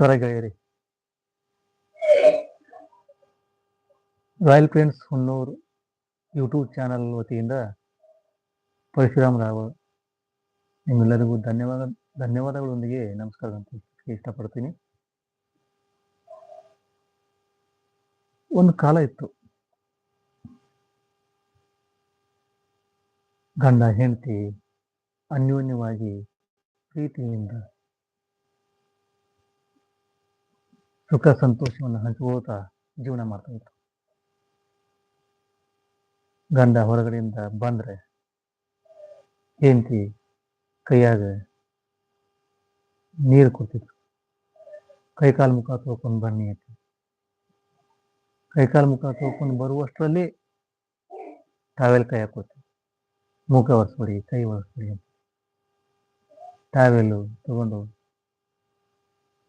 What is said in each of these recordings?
ನಮಸ್ಕಾರ ಗೆಳೆಯರಿ royal friends Hunnur YouTube channel ವತಿಯಿಂದ ಪರಶುರಾಮ್ ರಾವ್ ನಿಮ್ಮೆಲ್ಲರಿಗೂ ಧನ್ಯವಾದ, ಧನ್ಯವಾದಗಳೊಂದಿಗೆ ನಮಸ್ಕಾರ ಅಂತ ಇಷ್ಟಪಡ್ತೀನಿ. ಒಂದು ಕಾಲ ಇತ್ತು. ಗಂಡ ಹೆಂಡತಿ ಅನ್ಯೋನ್ಯವಾಗಿ ಪ್ರೀತಿಯಿಂದ ಸುಖ ಸಂತೋಷವನ್ನು ಹಂಚ್ಕೋತಾ ಜೀವನ ಮಾಡ್ತಾ ಇತ್ತು ಗಂಡ ಹೊರಗಡೆಯಿಂದ ಬಂದ್ರೆ ಹೆಂಡತಿ ಕೈಯಾಗ ನೀರು ಕೊಡ್ತಿದ್ರು. ಕೈಕಾಲು ಮುಖ ತೊಳ್ಕೊಂಡು ಬನ್ನಿ ಅಂತ. ಕೈಕಾಲು ಮುಖ ತೊಳ್ಕೊಂಡು ಬರುವಷ್ಟರಲ್ಲಿ ಟಾವೆಲ್ ಕೈ ಹಾಕೋತಿ ಮುಖ ಒರೆಸ್ಬಿಡಿ ಕೈ ಒರೆಸ್ಬಿಡಿ ಅಂತ. ಟಾವೆಲ್ಲು ತಗೊಂಡು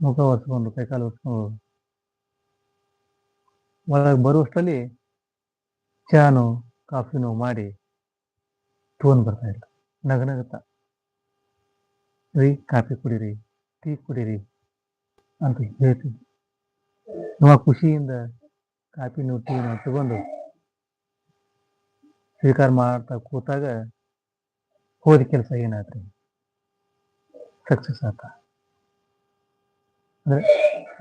ಮುಖ ಒರೆಸ್ಕೊಂಡು ಕೈಕಾಲು ಒರೆಸ್ಕೊಂಡು ಒಳಗೆ ಬರುವಷ್ಟರಲ್ಲಿ ಚಾನು ಕಾಫಿನೂ ಮಾಡಿ ತೊಗೊಂಡು ಬರ್ತಾ ಇಲ್ಲ. ನಗನಗುತ್ತಾ ರೀ, ಕಾಫಿ ಕುಡೀರಿ, ಟೀ ಕುಡೀರಿ ಅಂತ ಹೇಳ್ತಿದ್ವಿ ನಮ್ಮ ಖುಷಿಯಿಂದ ಕಾಫಿನೂ, ಟೀನ ತಗೊಂಡು ಸ್ವೀಕಾರ ಮಾಡ್ತಾ ಕೂತಾಗ ಹೋದ ಕೆಲಸ ಏನಾದ್ರಿ ಸಕ್ಸಸ್ ಆತ. ಅಂದ್ರೆ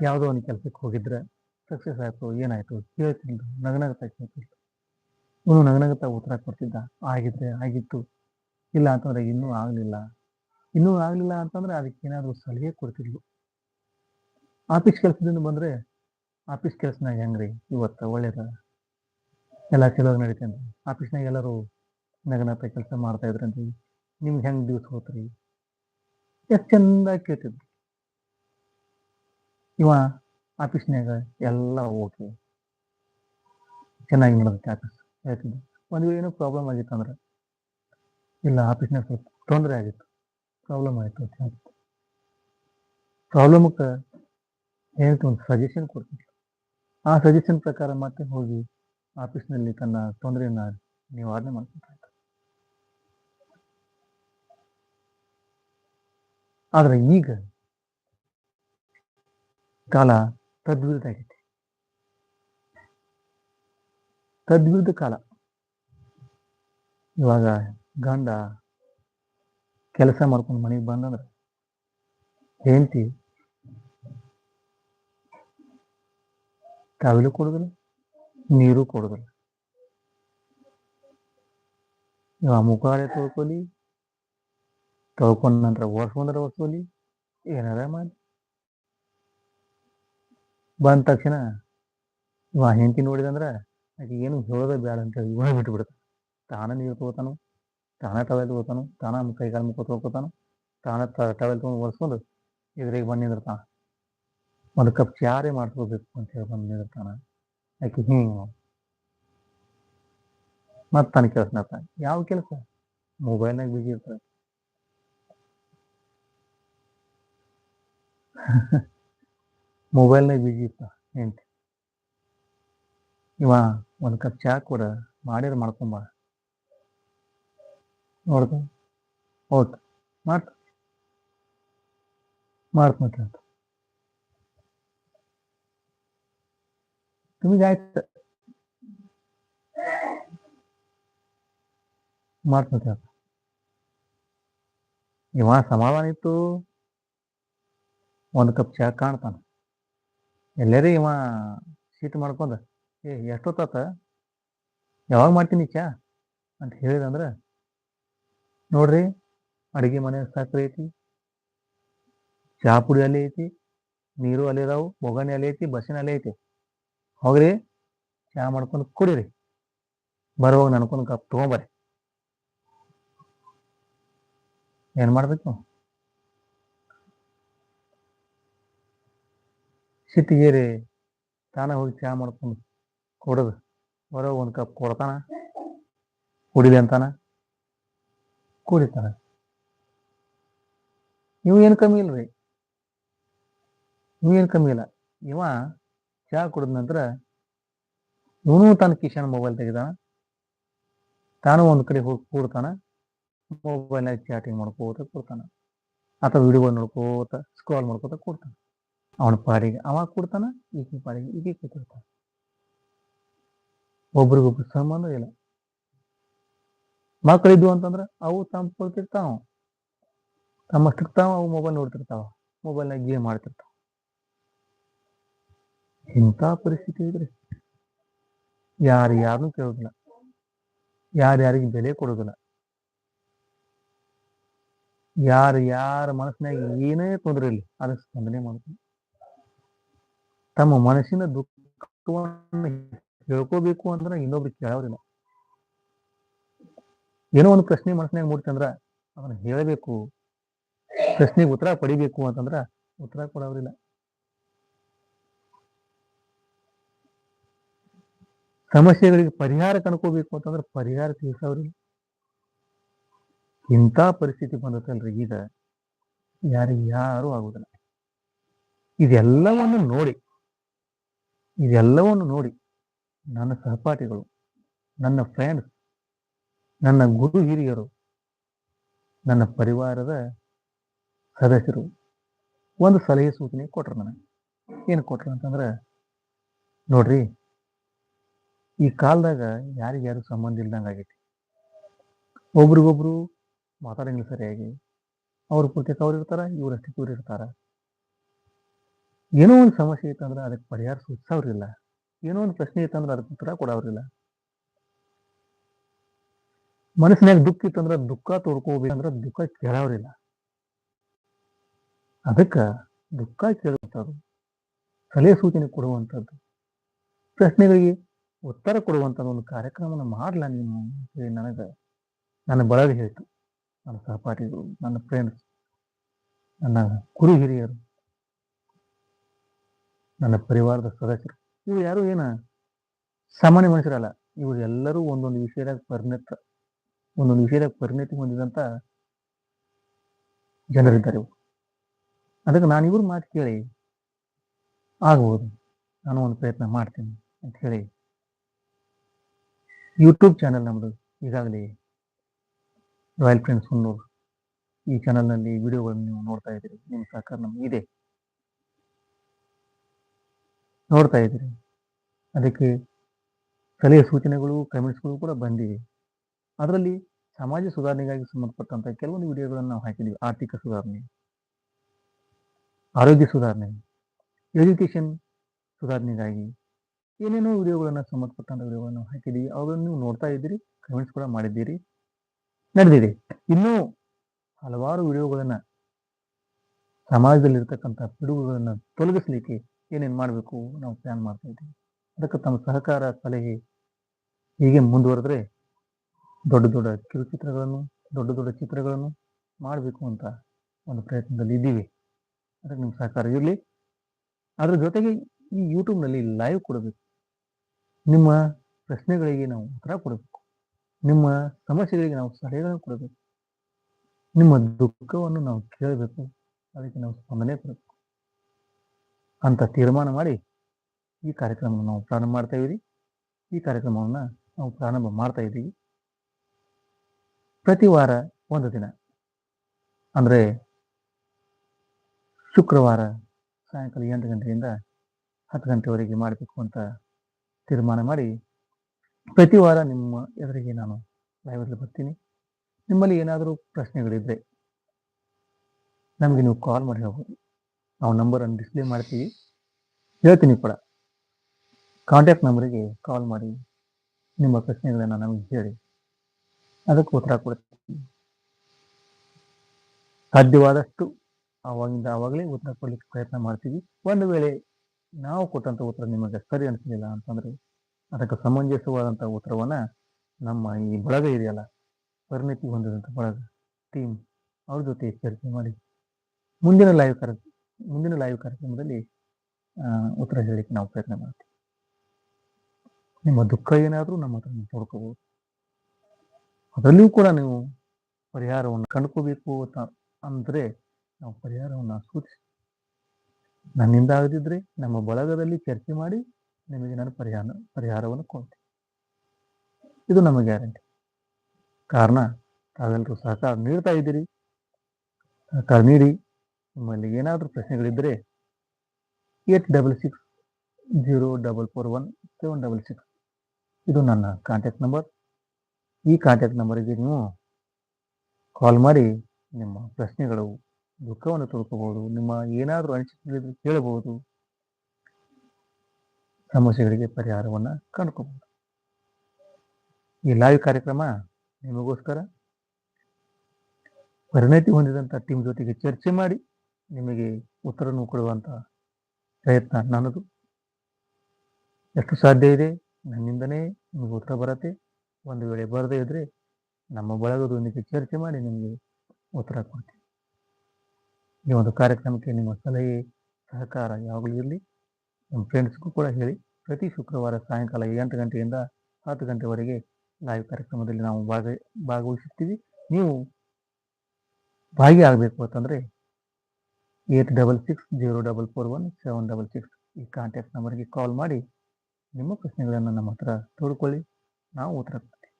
ಯಾವುದೋ ಒಂದು ಕೆಲಸಕ್ಕೆ ಹೋಗಿದ್ರೆ ಸಕ್ಸಸ್ ಆಯಿತು, ಏನಾಯ್ತು ಕೇಳ್ತೀನಿ ನಗನಗತ ಕೇಳ್ಕೊಂಡು ಇವನು ನಗನಗತ ಉತ್ತರ ಕೊಡ್ತಿದ್ದ, ಆಗಿದ್ರೆ ಆಗಿತ್ತು, ಇಲ್ಲ ಅಂತಂದ್ರೆ ಇನ್ನೂ ಆಗಲಿಲ್ಲ ಇನ್ನೂ ಆಗಲಿಲ್ಲ ಅಂತಂದ್ರೆ ಅದಕ್ಕೆ ಏನಾದರೂ ಸಲಹೆ ಕೊಡ್ತಿದ್ಲು. ಆಫೀಸ್ ಕೆಲಸದಿಂದ ಬಂದ್ರೆ, ಆಫೀಸ್ ಕೆಲಸನಾಗ ಹೆಂಗ್ರಿ, ಇವತ್ತು ಒಳ್ಳೇದ? ಎಲ್ಲ ಚಲೋ ನಡೀತೇನೆ ಆಫೀಸ್ನಾಗ ಎಲ್ಲರೂ ನಗನತ್ತ ಕೆಲಸ ಮಾಡ್ತಾ ಇದ್ರಂತೆ, ನಿಮ್ಗೆ ಹೆಂಗ್ ದಿವ್ಸ ಹೋತ್ರಿ? ಎಷ್ಟು ಚಂದಾಗಿ ಕೇಳ್ತಿದ್ರು. ಇವ ಆಫೀಸ್ನಾಗ ಎಲ್ಲ ಓಕೆ. ಚೆನ್ನಾಗಿ ನಡೆದೈತೆ ಆಫೀಸ್. ಹೇಳ್ತಿದ್ದೆ ಒಂದು ವೇಳೆ ಏನೋ ಪ್ರಾಬ್ಲಮ್ ಆಗಿತ್ತು ಅಂದ್ರೆ ಇಲ್ಲ ಆಫೀಸ್ನಾಗ ಸ್ವಲ್ಪ ತೊಂದರೆ ಆಗಿತ್ತು. ಪ್ರಾಬ್ಲಮ್ ಆಯಿತು ಅಂತ ಹೇಳ್ತಿದ್ದೆ. ಪ್ರಾಬ್ಲಮ್ಗೆ ಹೇಳ್ತು ಒಂದು ಸಜೆಷನ್ ಕೊಡ್ತಿದ್ಲು ಆ ಸಜೆಷನ್ ಪ್ರಕಾರ ಮತ್ತೆ ಹೋಗಿ ಆಫೀಸ್ನಲ್ಲಿ ತನ್ನ ತೊಂದರೆಯನ್ನ ನಿವಾರಣೆ ಮಾಡ್ಕೊತಾ ಆದ್ರೆ ಈಗ ಕಾಲ ತದ್ವಿರುದ್ಧ ಆಗೈತಿ ತದ್ವಿರುದ್ಧ ಕಾಲ ಇವಾಗ ಗಂಡ ಕೆಲಸ ಮಾಡ್ಕೊಂಡು ಮನೆಗೆ ಬಂದಂದ್ರೆ ಹೆಂಡತಿ ಕಾವಿಲು ಕೊಡುದಿಲ್ಲ ನೀರು ಕೊಡುದಿಲ್ಲ ಇವ ಮುಖಾಳೆ ತೊಳ್ಕೊಲಿ ತೊಳ್ಕೊಂಡ ನಂತರ ಒರ್ಸ್ಕೊಂಡ್ರೆ ಒರ್ಸ್ಕೊಲಿ ಏನಾರ ಮಾಡಿ ಬಂದ ತಕ್ಷಣ ಇವ ಹೆಂಡತಿ ನೋಡಿದಂದ್ರ ಆಕೆ ಏನು ಹೇಳೋದೇ ಬೇಡ ಅಂತೇಳಿ ಇವನೇ ಬಿಟ್ಟು ಬಿಡ್ತಾನೆ ತಾನ ನೀರು ತಗೋತಾನು, ತಾನ ಟವೆಲ್ ತಗೋತಾನು, ತಾನ ಕೈಗಾಲ ಮುಖ ತೊಳ್ಕೊತಾನು, ತಾನ ಟವೆಲ್ ತಗೊಂಡು ಒರೆಸ್ಕೊಂಡು ಎದುರಿಗೆ ಬಂದು ನಿಂದಿರ್ತಾನ. ಒಂದು ಕಪ್ ಚಾರೇ ಮಾಡ್ಕೋಬೇಕು ಅಂತ ಹೇಳಿ ಬಂದು ನಿಂದಿರ್ತಾನ. ಆಕೆ ಹಿಂಗೆ ಮತ್ತೆ ತನ್ನ ಕೆಲಸ ಮಾಡ್ತಾನೆ ಯಾವ ಕೆಲಸ? ಮೊಬೈಲ್ನಾಗ ಬಿಜಿ ಇರ್ತಾರೆ ಮೊಬೈಲ್ನಾಗ ಬಿಜಿ ಇರ್ತ ಹೆಂಡತಿ ಇವ ಒಂದು ಕಪ್ ಚಾ ಕೊಡ ಮಾಡಿರ ಮಾಡ್ಕೊಂಬ ನೋಡ್ದ ಓಕೆ ಮಾಡ್ ಮಾಡ್ತ ಅಂತ ನಿಮಗೆ ಆಯ್ತು ಮಾಡ್ತಂತೆ ಅಂತ ಇವ ಸಮಾಧಾನ ಇತ್ತು ಒಂದು ಕಪ್ ಚಾ ಕಾಣ್ತಾನ ಎಲ್ಲರೂ ಇವ ಸೀಟ್ ಮಾಡ್ಕೊಂಡ, ಏ, ಎಷ್ಟೊತ್ತಾತ? ಯಾವಾಗ ಮಾಡ್ತೀನಿ ಚಾ? ಅಂತ ಹೇಳಿದಂದ್ರೆ, ನೋಡ್ರಿ, ಅಡುಗೆ ಮನೆ ಸಕ್ಕರೆ ಐತಿ ಚಹಾ ಪುಡಿ ಅಲ್ಲಿ ಐತಿ, ನೀರು ಅಲ್ಲಿ ಇದಾವೆ ಬೊಗಣಿ ಅಲ್ಲಿ ಐತಿ, ಬಸ್ಸಿನ ಅಲ್ಲಿ ಐತಿ. ಹೋಗ್ರಿ ಚಹಾ ಮಾಡ್ಕೊಂಡು ಕುಡಿರಿ. ಬರುವಾಗ ನನ್ಕೊಂಡು ಕಪ್ ತೊಗೊಂಬರ್ರಿ ಏನ್ ಮಾಡ್ಬೇಕು? ಸಿಟ್ಟಿಗೇರಿ ತಾನ ಹೋಗಿ ಚಹಾ ಮಾಡ್ಕೊಂಡು ಕೊಡೋದು ಬರೋ ಒಂದು ಕಪ್ ಕೊಡ್ತಾನ. ಕುಡಿದೆ ಅಂತಾನ. ಕುಡಿತಾನ. ನೀವು ಏನು ಕಮ್ಮಿ ಇಲ್ರಿ? ನೀವು ಏನು ಕಮ್ಮಿ ಇಲ್ಲ. ಇವ ಚಹಾ ಕುಡಿದ ನಂತರ ಇವನು ತಾನು ಕಿಶನ್ ಮೊಬೈಲ್ ತೆಗಿತಾನ. ತಾನು ಒಂದು ಕಡೆ ಹೋಗಿ ಕೂಡ್ತಾನ. ಮೊಬೈಲ್ನಾಗ ಚಾಟಿಂಗ್ ಮಾಡ್ಕೋತ ಕೊಡ್ತಾನ. ಅಥವಾ ವಿಡಿಯೋ ನೋಡ್ಕೋತ ಸ್ಕ್ರಾಲ್ ಮಾಡ್ಕೋತ ಕೊಡ್ತಾನ. ಅವನ ಪಾಡಿಗೆ ಅವ ಕೊಡ್ತಾನ, ಈಕಿ ಪಾಡಿಗೆ, ಈಕೆ ಕೂತಿರ್ತಾನ ಒಬ್ರಿಗೊಬ್ರು ಸಂಬಂಧ ಇಲ್ಲ. ಮಕ್ಕಳಿದ್ವು ಅಂತಂದ್ರ ಅವು ತಮ್ಮ ಕೊಡ್ತಿರ್ತಾವ ತಮ್ಮಷ್ಟಿರ್ತಾವ ಅವು ಮೊಬೈಲ್ ನೋಡ್ತಿರ್ತಾವ. ಮೊಬೈಲ್ನಾಗ ಗೇಮ್ ಆಡ್ತಿರ್ತಾವ. ಇಂಥ ಪರಿಸ್ಥಿತಿ ಇದ್ರಿ ಯಾರು ಯಾರನ್ನು ಕೇಳೋದಿಲ್ಲ. ಯಾರ್ಯಾರಿಗೆ ಬೆಲೆ ಕೊಡೋದಿಲ್ಲ. ಯಾರು ಯಾರ ಮನಸ್ಸಿನಾಗ ಏನೇ ತೊಂದರೆ ಇರಲಿ ಅದಕ್ಕೆ ಸ್ಪಂದನೆ ಮಾಡ್ತಾರೆ ತಮ್ಮ ಮನಸ್ಸಿನ ದುಃಖವನ್ನು ಹೇಳ್ಕೋಬೇಕು ಅಂದ್ರೆ ಇನ್ನೊಬ್ರು ಕೇಳೋರಿಲ್ಲ. ಏನೋ ಒಂದು ಪ್ರಶ್ನೆ ಮನಸ್ಸಿನಾಗ ಮೂಡ್ತಂದ್ರ ಅದನ್ನ ಹೇಳಬೇಕು, ಪ್ರಶ್ನೆಗೆ ಉತ್ತರ ಪಡಿಬೇಕು ಅಂತಂದ್ರ ಉತ್ತರ ಕೊಡೋರಿಲ್ಲ ಸಮಸ್ಯೆಗಳಿಗೆ ಪರಿಹಾರ ಕಣ್ಕೋಬೇಕು ಅಂತಂದ್ರೆ ಪರಿಹಾರ ತಿಳಿಸೋರಿಲ್ಲ ಇಂಥ ಪರಿಸ್ಥಿತಿ ಬಂದತ್ತಲ್ರಿ ಈಗ. ಯಾರಿಗೆ ಯಾರು ಆಗುದಿಲ್ಲ. ಇದೆಲ್ಲವನ್ನು ನೋಡಿ ಇದೆಲ್ಲವನ್ನು ನೋಡಿ ನನ್ನ ಸಹಪಾಠಿಗಳು, ನನ್ನ ಫ್ರೆಂಡ್ಸ್ ನನ್ನ ಗುರು ಹಿರಿಯರು ನನ್ನ ಪರಿವಾರದ ಸದಸ್ಯರು ಒಂದು ಸಲಹೆ ಸೂಚನೆ ಕೊಟ್ರು ನನಗೆ. ಏನು ಕೊಟ್ರು ಅಂತಂದ್ರೆ, ನೋಡ್ರಿ, ಈ ಕಾಲದಾಗ ಯಾರಿಗ್ಯಾರು ಸಂಬಂಧ ಇಲ್ದಂಗೆ ಆಗೈತಿ. ಒಬ್ರಿಗೊಬ್ರು ಮಾತಾಡಂಗಿಲ್ಲ ಸರಿಯಾಗಿ. ಅವ್ರ ಪೂರ್ತಿ ಅವ್ರು ಇರ್ತಾರ ಇವ್ರಷ್ಟಕ್ಕೆ ಇವ್ರು ಇರ್ತಾರ. ಏನೋ ಒಂದು ಸಮಸ್ಯೆ ಇತ್ತಂದ್ರೆ ಅದಕ್ಕೆ ಪರಿಹಾರ ಸೂಚಿಸೋರಿಲ್ಲ. ಏನೋ ಒಂದು ಪ್ರಶ್ನೆ ಇತ್ತಂದ್ರೆ ಅದಕ್ಕೆ ಉತ್ತರ ಕೊಡೋರಿಲ್ಲ. ಮನಸ್ಸಿನಾಗ ದುಃಖ ಇತ್ತಂದ್ರೆ ದುಃಖ ತೋಡ್ಕೋಬೇಕಂದ್ರೆ ದುಃಖ ಕೇಳೋರಿಲ್ಲ. ಅದಕ್ಕ ದುಃಖ ಕೇಳುವಂಥದ್ದು ಸಲಹೆ ಸೂಚನೆ ಕೊಡುವಂಥದ್ದು, ಪ್ರಶ್ನೆಗಳಿಗೆ ಉತ್ತರ ಕೊಡುವಂಥದ್ದು ಒಂದು ಕಾರ್ಯಕ್ರಮನ ಮಾಡ್ಲಾ ನೀನು ಅಂತೇಳಿ ನನಗೆ, ನನ್ನ ಬಳಗ ಹೇಳ್ತು. ನನ್ನ ಸಹಪಾಠಿಗಳು, ನನ್ನ ಫ್ರೆಂಡ್ಸ್ ನನ್ನ ಗುರು ಹಿರಿಯರು. ನನ್ನ ಪರಿವಾರದ ಸದಸ್ಯರು. ಇವ್ರು ಯಾರು ಏನ? ಸಾಮಾನ್ಯ ಮನುಷ್ಯರಲ್ಲ. ಇವರು ಎಲ್ಲರೂ ಒಂದೊಂದು ವಿಷಯದಾಗ ಪರಿಣಿತ, ಒಂದೊಂದು ವಿಷಯದಾಗ ಪರಿಣಿತಿ ಹೊಂದಿದಂತ ಜನರಿದ್ದಾರೆ ಇವರು. ಅದಕ್ಕೆ ನಾನು ಇವ್ರ ಮಾತು ಕೇಳಿ, ಆಗ್ಬೋದು. ನಾನು ಒಂದು ಪ್ರಯತ್ನ ಮಾಡ್ತೀನಿ ಅಂತ ಹೇಳಿ ಯೂಟ್ಯೂಬ್ ಚಾನೆಲ್ ನಮ್ಮದು ಈಗಾಗಲೇ ರಾಯಲ್ ಫ್ರೆಂಡ್ಸ್ ಹುನ್ನೂರು. ಈ ಚಾನಲ್ನಲ್ಲಿ ವಿಡಿಯೋಗಳನ್ನು ನೀವು ನೋಡ್ತಾ ಇದ್ದೀರಿ. ನಿಮ್ಮ ಸಹಕಾರ ನಮ್ಗೆ ಇದೆ. ನೋಡ್ತಾ ಇದ್ದೀರಿ. ಅದಕ್ಕೆ ಸಲಹೆ ಸೂಚನೆಗಳು ಕಮೆಂಟ್ಸ್ಗಳು ಕೂಡ ಬಂದಿವೆ. ಅದರಲ್ಲಿ ಸಮಾಜ ಸುಧಾರಣೆಗಾಗಿ ಸಂಬಂಧಪಟ್ಟಂತಹ ಕೆಲವೊಂದು ವಿಡಿಯೋಗಳನ್ನು ನಾವು ಹಾಕಿದ್ದೀವಿ. ಆರ್ಥಿಕ ಸುಧಾರಣೆ, ಆರೋಗ್ಯ ಸುಧಾರಣೆ ಎಜುಕೇಶನ್ ಸುಧಾರಣೆಗಾಗಿ ಏನೇನೋ ವಿಡಿಯೋಗಳನ್ನು ಸಂಬಂಧಪಟ್ಟಂತ ವಿಡಿಯೋಗಳನ್ನು ಹಾಕಿದ್ದೀವಿ. ಅವುಗಳನ್ನು ನೀವು ನೋಡ್ತಾ ಇದ್ದೀರಿ, ಕಮೆಂಟ್ಸ್ ಕೂಡ ಮಾಡಿದ್ದೀರಿ. ನಡೆದಿದೆ. ಇನ್ನೂ ಹಲವಾರು ವಿಡಿಯೋಗಳನ್ನು ಸಮಾಜದಲ್ಲಿರ್ತಕ್ಕಂಥ ಪಿಡುಗುಗಳನ್ನು ತೊಲಗಿಸ್ಲಿಕ್ಕೆ ಏನೇನು ಮಾಡಬೇಕು ನಾವು ಪ್ಲಾನ್ ಮಾಡ್ತಾ ಇದ್ದೀವಿ. ಅದಕ್ಕೆ ತಮ್ಮ ಸಹಕಾರ ಸಲಹೆ ಹೀಗೆ ಮುಂದುವರೆದ್ರೆ ದೊಡ್ಡ ದೊಡ್ಡ ಕಿರುಚಿತ್ರಗಳನ್ನು, ದೊಡ್ಡ ದೊಡ್ಡ ಚಿತ್ರಗಳನ್ನು ಮಾಡಬೇಕು ಅಂತ ಒಂದು ಪ್ರಯತ್ನದಲ್ಲಿ ಇದ್ದೀವಿ. ಅದಕ್ಕೆ ನಿಮ್ಮ ಸಹಕಾರ ಇರಲಿ. ಅದರ ಜೊತೆಗೆ ಈ ಯೂಟ್ಯೂಬ್ನಲ್ಲಿ ಲೈವ್ ಕೊಡಬೇಕು. ನಿಮ್ಮ ಪ್ರಶ್ನೆಗಳಿಗೆ ನಾವು ಉತ್ತರ ಕೊಡಬೇಕು. ನಿಮ್ಮ ಸಮಸ್ಯೆಗಳಿಗೆ ನಾವು ಸಲಹೆಗಳನ್ನು ಕೊಡಬೇಕು. ನಿಮ್ಮ ದುಃಖವನ್ನು ನಾವು ಕೇಳಬೇಕು. ಅದಕ್ಕೆ ನಾವು ಸ್ಪಂದನೆ ಕೊಡಬೇಕು. ಅಂತ ತೀರ್ಮಾನ ಮಾಡಿ ಈ ಕಾರ್ಯಕ್ರಮವನ್ನು ನಾವು ಪ್ರಾರಂಭ ಮಾಡ್ತಾ ಇದ್ದೀವಿ. ಈ ಕಾರ್ಯಕ್ರಮವನ್ನು ನಾವು ಪ್ರಾರಂಭ ಮಾಡ್ತಾ ಇದ್ದೀವಿ. ಪ್ರತಿ ವಾರ ಒಂದು ದಿನ. ಅಂದರೆ ಶುಕ್ರವಾರ ಸಾಯಂಕಾಲ ಎಂಟು ಗಂಟೆಯಿಂದ ಹತ್ತು ಗಂಟೆವರೆಗೆ ಮಾಡಬೇಕು ಅಂತ ತೀರ್ಮಾನ ಮಾಡಿ ಪ್ರತಿ ವಾರ ನಿಮ್ಮ ಎದುರಿಗೆ ನಾನು ಲೈವಲ್ಲಿ ಬರ್ತೀನಿ. ನಿಮ್ಮಲ್ಲಿ ಏನಾದರೂ ಪ್ರಶ್ನೆಗಳಿದ್ರೆ ನಮಗೆ ನೀವು ಕಾಲ್ ಮಾಡಿ ಹೇಳ್ಬೋದು ನಾವು ನಂಬರನ್ನು ಡಿಸ್ಪ್ಲೇ ಮಾಡ್ತೀವಿ. ಹೇಳ್ತೀನಿ ಕೂಡ. ಕಾಂಟ್ಯಾಕ್ಟ್ ನಂಬರಿಗೆ ಕಾಲ್ ಮಾಡಿ. ನಿಮ್ಮ ಪ್ರಶ್ನೆಗಳನ್ನು ನಮಗೆ ಹೇಳಿ. ಅದಕ್ಕೆ ಉತ್ತರ ಕೊಡ್ತೀವಿ ಸಾಧ್ಯವಾದಷ್ಟು ಆವಾಗಿಂದ ಆವಾಗಲೇ ಉತ್ತರ ಕೊಡ್ಲಿಕ್ಕೆ ಪ್ರಯತ್ನ ಮಾಡ್ತೀವಿ. ಒಂದು ವೇಳೆ ನಾವು ಕೊಟ್ಟಂಥ ಉತ್ತರ ನಿಮಗೆ ಸರಿ ಅನಿಸಲಿಲ್ಲ ಅಂತಂದ್ರೆ ಅದಕ್ಕೆ ಸಮಂಜಸವಾದಂಥ ಉತ್ತರವನ್ನ ನಮ್ಮ ಈ ಬಳಗ ಇದೆಯಲ್ಲ ಪರಿಣಿತಿ ಹೊಂದಿದಂಥ ಬಳಗ ಟೀಮ್ ಅವ್ರ ಜೊತೆ ಚರ್ಚೆ ಮಾಡಿ. ಮುಂದಿನ ಲೈವ್ ಕಾರ್ಯ ಮುಂದಿನ ಲೈವ್ ಕಾರ್ಯಕ್ರಮದಲ್ಲಿ ಉತ್ತರ ಹೇಳಲಿಕ್ಕೆ ನಾವು ಪ್ರಯತ್ನ ಮಾಡ್ತೀವಿ. ನಿಮ್ಮ ದುಃಖ ಏನಾದರೂ ನಮ್ಮ ಹತ್ರ ನೀವು ಅದರಲ್ಲಿಯೂ ಕೂಡ ನೀವು ಪರಿಹಾರವನ್ನು ಕಂಡುಕೋಬೇಕು ಅಂತ ಅಂದ್ರೆ ನಾವು ಪರಿಹಾರವನ್ನು ಸೂಚಿಸಿ ನನ್ನಿಂದ ಆಗದಿದ್ರೆ ನಮ್ಮ ಬಳಗದಲ್ಲಿ ಚರ್ಚೆ ಮಾಡಿ ನಿಮಗೆ ನಾನು ಪರಿಹಾರ, ಪರಿಹಾರವನ್ನು ಕೊಡ್ತೀನಿ. ಇದು ನಮ್ಮ ಗ್ಯಾರಂಟಿ. ಕಾರಣ, ತಾವೆಲ್ಲರೂ ಸಹಕಾರ ನೀಡ್ತಾ ಇದ್ದೀರಿ. ಸಹಕಾರ ನೀಡಿ. ನಿಮ್ಮಲ್ಲಿ ಏನಾದರೂ ಪ್ರಶ್ನೆಗಳಿದ್ದರೆ eight double six zero double four one seven double six ಇದು ನನ್ನ ಕಾಂಟ್ಯಾಕ್ಟ್ ನಂಬರ್ ಈ ಕಾಂಟ್ಯಾಕ್ಟ್ ನಂಬರಿಗೆ ನೀವು ಕಾಲ್ ಮಾಡಿ ನಿಮ್ಮ ಪ್ರಶ್ನೆಗಳು, ದುಃಖವನ್ನು ತೊಡ್ಕೋಬಹುದು ನಿಮ್ಮ ಏನಾದರೂ ಅನಿಸಿಕೆಗಳಿದ್ರೆ ಕೇಳಬಹುದು, ಸಮಸ್ಯೆಗಳಿಗೆ ಪರಿಹಾರವನ್ನು ಕಂಡುಕೋಬಹುದು. ಈ ಲೈವ್ ಕಾರ್ಯಕ್ರಮ ನಿಮಗೋಸ್ಕರ. ಪರಿಣತಿ ಹೊಂದಿದಂಥ ಟೀಮ್ ಜೊತೆಗೆ ಚರ್ಚೆ ಮಾಡಿ. ನಿಮಗೆ ಉತ್ತರವನ್ನು ಕೊಡುವಂಥ ಪ್ರಯತ್ನ ನನ್ನದು. ಎಷ್ಟು ಸಾಧ್ಯ ಇದೆ? ನನ್ನಿಂದನೇ ನಿಮಗೆ ಉತ್ತರ ಬರತ್ತೆ. ಒಂದು ವೇಳೆ ಬರದೇ ಇದ್ದರೆ ನಮ್ಮ ಬಳಗದೊಂದಿಗೆ ಚರ್ಚೆ ಮಾಡಿ ನಿಮಗೆ ಉತ್ತರ ಕೊಡ್ತೀನಿ. ಈ ಒಂದು ಕಾರ್ಯಕ್ರಮಕ್ಕೆ ನಿಮ್ಮ ಸಲಹೆ, ಸಹಕಾರ ಯಾವಾಗಲೂ ಇರಲಿ. ನಿಮ್ಮ ಫ್ರೆಂಡ್ಸ್ಗೂ ಕೂಡ ಹೇಳಿ. ಪ್ರತಿ ಶುಕ್ರವಾರ ಸಾಯಂಕಾಲ ಎಂಟು ಗಂಟೆಯಿಂದ ಹತ್ತು ಗಂಟೆವರೆಗೆ ಲೈವ್ ಕಾರ್ಯಕ್ರಮದಲ್ಲಿ ನಾವು ಭಾಗ ಭಾಗವಹಿಸುತ್ತೀವಿ. ನೀವು ಭಾಗಿಯಾಗಬೇಕು ಅಂತಂದರೆ eight double six zero double four one seven double six ಈ ಕಾಂಟ್ಯಾಕ್ಟ್ ನಂಬರ್ಗೆ ಕಾಲ್ ಮಾಡಿ ನಿಮ್ಮ ಪ್ರಶ್ನೆಗಳನ್ನು ನಮ್ಮ ಹತ್ರ ತೋಡ್ಕೊಳ್ಳಿ. ನಾವು ಉತ್ತರ ಕೊಡ್ತೀವಿ.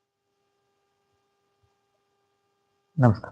ನಮಸ್ಕಾರ.